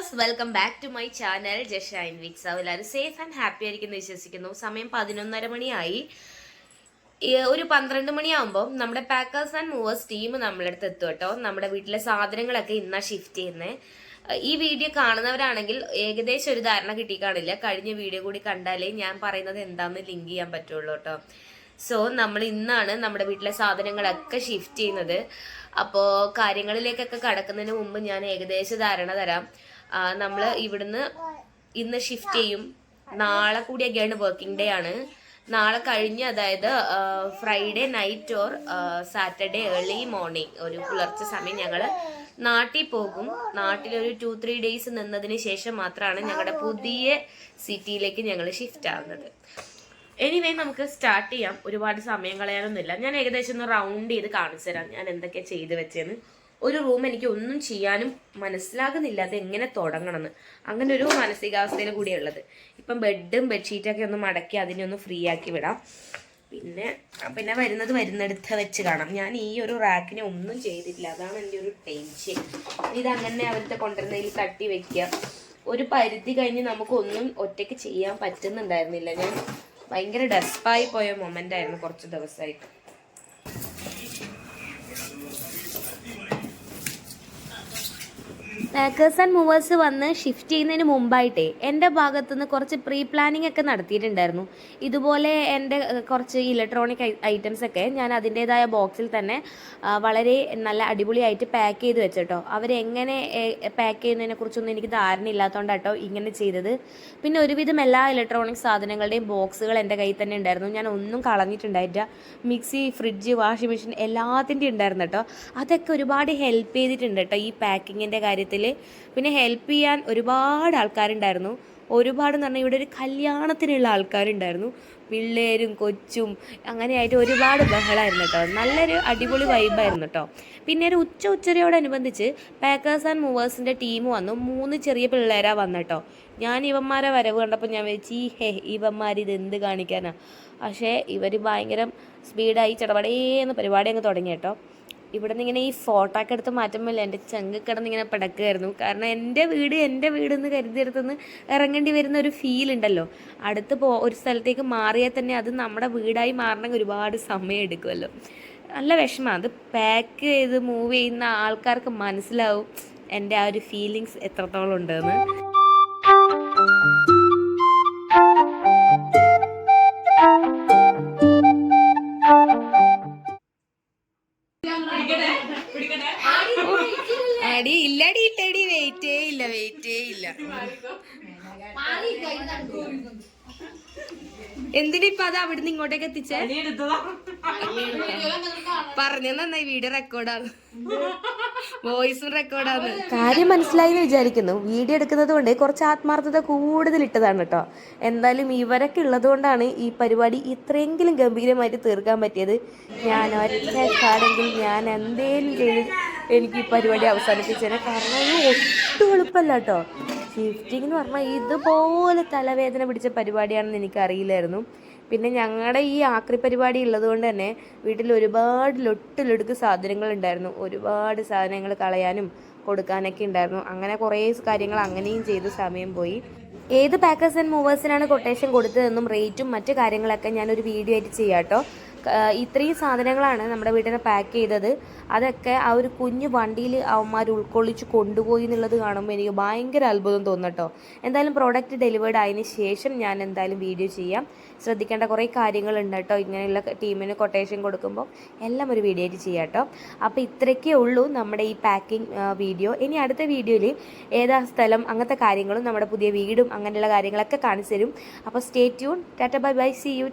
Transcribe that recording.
Viewers welcome back to my channel Jashine wits എല്ലാവരും safe and happy ആയിരിക്കുന്നു വിശ്വസിക്കുന്നു. സമയം പതിനൊന്നര മണിയായി. ഒരു പന്ത്രണ്ട് മണിയാകുമ്പോൾ നമ്മുടെ പാക്കേഴ്സ് ആൻഡ് മൂവേഴ്സ് ടീം നമ്മളെ അടുത്ത് എത്തും കേട്ടോ. നമ്മുടെ വീട്ടിലെ സാധനങ്ങളൊക്കെ ഇന്നാ ഷിഫ്റ്റ് ചെയ്യുന്നത് ഈ വീഡിയോ കാണുന്നവരാണെങ്കിൽ ഏകദേശം ഒരു ധാരണ കിട്ടിക്കാണില്ല. കഴിഞ്ഞ വീഡിയോ കൂടി കണ്ടാലേ ഞാൻ പറയുന്നത് എന്താണെന്ന് ലിങ്ക് ചെയ്യാൻ പറ്റുള്ളൂ കേട്ടോ. സോ നമ്മൾ ഇന്നാണ് നമ്മുടെ വീട്ടിലെ സാധനങ്ങളൊക്കെ ഷിഫ്റ്റ് ചെയ്യുന്നത്. അപ്പോൾ കാര്യങ്ങളിലേക്കൊക്കെ കടക്കുന്നതിന് മുമ്പ് ഞാൻ ഏകദേശം ധാരണ തരാം. നമ്മൾ ഇവിടുന്ന് ഇന്ന് ഷിഫ്റ്റ് ചെയ്യും. നാളെ കൂടിയൊക്കെയാണ് വർക്കിംഗ് ഡേ ആണ്. നാളെ കഴിഞ്ഞ് അതായത് Friday night or Saturday early morning ഒരു പുലർച്ചെ സമയം ഞങ്ങൾ നാട്ടിൽ പോകും. നാട്ടിലൊരു ടു ത്രീ ഡേയ്സ് നിന്നതിന് ശേഷം മാത്രമാണ് ഞങ്ങളുടെ പുതിയ സിറ്റിയിലേക്ക് ഞങ്ങൾ ഷിഫ്റ്റ് ആവുന്നത്. എനിവേ നമുക്ക് സ്റ്റാർട്ട് ചെയ്യാം. ഒരുപാട് സമയം കളയാനൊന്നുമില്ല. ഞാൻ ഏകദേശം ഒന്ന് റൗണ്ട് ചെയ്ത് കാണിച്ചു തരാം. ഞാൻ എന്തൊക്കെ ചെയ്ത് വെച്ചെന്ന്. ഒരു റൂം എനിക്ക് ഒന്നും ചെയ്യാനും മനസ്സിലാകുന്നില്ല. അത് എങ്ങനെ തുടങ്ങണമെന്ന്. അങ്ങനെ ഒരു മാനസികാവസ്ഥയിൽ കൂടിയുള്ളത് ഇപ്പം ബെഡും ബെഡ്ഷീറ്റൊക്കെ ഒന്ന് മടക്കി അതിനെ ഒന്ന് ഫ്രീ ആക്കി വിടാം. പിന്നെ പിന്നെ വരുന്നത് വരുന്നിടത്ത് വെച്ച് കാണാം. ഞാൻ ഈ ഒരു റാക്കിനെ ഒന്നും ചെയ്തിട്ടില്ല. അതാണ് എന്റെ ഒരു ടെൻഷൻ. ഇതങ്ങനെ അവരുടെ കൊണ്ടുവരുന്നതിൽ തട്ടി വെക്കുക. ഒരു പരിധി കഴിഞ്ഞ് നമുക്കൊന്നും ഒറ്റയ്ക്ക് ചെയ്യാൻ പറ്റുന്നുണ്ടായിരുന്നില്ല. ഞാൻ ഭയങ്കര ഡെസ്പായി പോയ മൊമെന്റ് ആയിരുന്നു കുറച്ച് ദിവസമായിട്ട്. പാക്കേഴ്സ് ആൻഡ് മൂവേഴ്സ് വന്ന് ഷിഫ്റ്റ് ചെയ്യുന്നതിന് മുമ്പായിട്ടേ എന്റെ ഭാഗത്തുനിന്ന് കുറച്ച് പ്രീ പ്ലാനിങ് ഒക്കെ നടത്തിയിട്ടുണ്ടായിരുന്നു. ഇതുപോലെ എന്റെ കുറച്ച് ഇലക്ട്രോണിക് ഐറ്റംസ് ഒക്കെ ഞാൻ അതിന്റേതായ ബോക്സിൽ തന്നെ വളരെ നല്ല അടിപൊളിയായിട്ട് പാക്ക് ചെയ്ത് വെച്ചിട്ടോ. അവരെങ്ങനെ പാക്ക് ചെയ്യുന്നതിനെ കുറിച്ചൊന്നും എനിക്ക് ധാരണ ഇല്ലാത്തതുകൊണ്ടാട്ടോ ഇങ്ങനെ ചെയ്തത്. പിന്നെ ഒരുവിധം എല്ലാ ഇലക്ട്രോണിക് സാധനങ്ങളുടെയും ബോക്സുകൾ എന്റെ കയ്യിൽ തന്നെ ഉണ്ടായിരുന്നു. ഞാൻ ഒന്നും കളഞ്ഞിട്ടുണ്ടായിട്ട് മിക്സി ഫ്രിഡ്ജ് വാഷിംഗ് മെഷീൻ എല്ലാത്തിന്റെയും ഉണ്ടായിരുന്നു കേട്ടോ. അതൊക്കെ ഒരുപാട് ഹെൽപ്പ് ചെയ്തിട്ടുണ്ട് കേട്ടോ ഈ പാക്കിങ്ങിന്റെ കാര്യത്തിൽ. പിന്നെ ഹെൽപ്പ് ചെയ്യാൻ ഒരുപാട് ആൾക്കാരുണ്ടായിരുന്നു. ഒരുപാട് എന്ന് പറഞ്ഞാൽ ഇവിടെ ഒരു കല്യാണത്തിനുള്ള ആൾക്കാരുണ്ടായിരുന്നു. പിള്ളേരും കൊച്ചും അങ്ങനെയായിട്ട് ഒരുപാട് ബഹളമായിരുന്നു കേട്ടോ. നല്ലൊരു അടിപൊളി വൈബായിരുന്നു കേട്ടോ. പിന്നെ ഒരു ഉച്ച ഉച്ചരയോടനുബന്ധിച്ച് പാക്കേഴ്സ് ആൻഡ് മൂവേഴ്സിന്റെ ടീം വന്നു. മൂന്ന് ചെറിയ പിള്ളേരാ വന്നിട്ടോ ഞാൻ ഇവന്മാരെ വരവ് കണ്ടപ്പോൾ ഞാൻ വെച്ച് ഈ ഹേ ഇവന്മാർ ഇത് എന്ത് കാണിക്കാനാണ് പക്ഷേ ഇവർ ഭയങ്കര സ്പീഡായി ചടപടേന്ന് പരിപാടി അങ്ങ് തുടങ്ങി കേട്ടോ. ഇവിടെ നിന്ന് ഇങ്ങനെ ഈ ഫോട്ടോ ഒക്കെ എടുത്ത് മാറ്റുമ്പോൾ എന്റെ ചങ്ക് കിടന്ന് ഇങ്ങനെ പിടക്കുമായിരുന്നു കാരണം എന്റെ വീട് എന്റെ വീട് എന്ന് കരുതിയെടുത്തുനിന്ന് ഇറങ്ങേണ്ടി വരുന്ന ഒരു ഫീൽ ഉണ്ടല്ലോ. അടുത്ത് പോ ഒരു സ്ഥലത്തേക്ക് മാറിയാൽ തന്നെ അത് നമ്മുടെ വീടായി മാറണമെങ്കിൽ ഒരുപാട് സമയം എടുക്കുമല്ലോ. നല്ല വിഷമമാണ് അത് പാക്ക് ചെയ്ത് മൂവ് ചെയ്യുന്ന ആൾക്കാർക്ക് മനസ്സിലാവും എന്റെ ആ ഒരു ഫീലിങ്സ് എത്രത്തോളം ഉണ്ടെന്ന്. വെയിറ്റേ ഇല്ല വെയിറ്റേ ഇല്ല. എന്തിനിപ്പൊ അത് അവിടുന്ന് ഇങ്ങോട്ടേക്ക് എത്തിച്ചേ? പറഞ്ഞു നന്നായി വീഡിയോ റെക്കോർഡാണ് വോയിസും റെക്കോർഡാണ് കാര്യം മനസ്സിലായി എന്ന് വിചാരിക്കുന്നു. വീഡിയോ എടുക്കുന്നത് കൊണ്ട് കുറച്ച് ആത്മാർത്ഥത കൂടുതൽ ഇട്ടതാണ് കേട്ടോ എന്തായാലും ഇവരൊക്കെ ഉള്ളത് കൊണ്ടാണ് ഈ പരിപാടി ഇത്രയെങ്കിലും ഗംഭീരമായിട്ട് തീർക്കാൻ പറ്റിയത്. ഞാൻ ഒറ്റക്കാണെങ്കിൽ ഞാൻ എന്തേലും ചെയ്ത് എനിക്ക് ഈ പരിപാടി അവസാനിപ്പിച്ചേനെ കാരണം ഇത് ഒട്ടും എളുപ്പമല്ല കേട്ടോ. ഷിഫ്റ്റിംഗ് എന്ന് പറഞ്ഞാൽ ഇതുപോലെ തലവേദന പിടിച്ച പരിപാടിയാണെന്ന് എനിക്കറിയില്ലായിരുന്നു. പിന്നെ ഞങ്ങളുടെ ഈ ആക്രി പരിപാടി ഉള്ളതുകൊണ്ട് തന്നെ വീട്ടിൽ ഒരുപാട് ലൊട്ടിലൊടുക്ക് സാധനങ്ങൾ ഉണ്ടായിരുന്നു ഒരുപാട് സാധനങ്ങൾ കളയാനും കൊടുക്കാനൊക്കെ ഉണ്ടായിരുന്നു. അങ്ങനെ കുറേ കാര്യങ്ങൾ അങ്ങനെയും ചെയ്ത് സമയം പോയി. ഏത് പാക്കേഴ്സ് ആൻഡ് മൂവേഴ്സിനാണ് കൊട്ടേഷൻ കൊടുത്തതെന്നും റേറ്റും മറ്റു കാര്യങ്ങളൊക്കെ ഞാനൊരു വീഡിയോ ആയിട്ട് ചെയ്യാം കേട്ടോ. ഇത്രയും സാധനങ്ങളാണ് നമ്മുടെ വീട്ടിൽ നിന്ന് പാക്ക് ചെയ്തത്. അതൊക്കെ ആ ഒരു കുഞ്ഞു വണ്ടിയിൽ അവന്മാർ ഉൾക്കൊള്ളിച്ച് കൊണ്ടുപോയി എന്നുള്ളത് കാണുമ്പോൾ എനിക്ക് ഭയങ്കര അത്ഭുതം തോന്നട്ടോ എന്തായാലും പ്രോഡക്റ്റ് ഡെലിവേർഡ് ആയതിന് ശേഷം ഞാൻ എന്തായാലും വീഡിയോ ചെയ്യാം. ശ്രദ്ധിക്കേണ്ട കുറേ കാര്യങ്ങളുണ്ട് കേട്ടോ. ഇങ്ങനെയുള്ള ടീമിന് കൊട്ടേഷൻ കൊടുക്കുമ്പോൾ എല്ലാം ഒരു വീഡിയോ ആയിട്ട് ചെയ്യാം കേട്ടോ. അപ്പോൾ ഇത്രയൊക്കെ ഉള്ളൂ നമ്മുടെ ഈ പാക്കിംഗ് വീഡിയോ ഇനി അടുത്ത വീഡിയോയിൽ ഏതാ സ്ഥലം അങ്ങനത്തെ കാര്യങ്ങളും നമ്മുടെ പുതിയ വീടും അങ്ങനെയുള്ള കാര്യങ്ങളൊക്കെ കാണിച്ചു തരും. അപ്പോൾ stay tune tata bye bye see you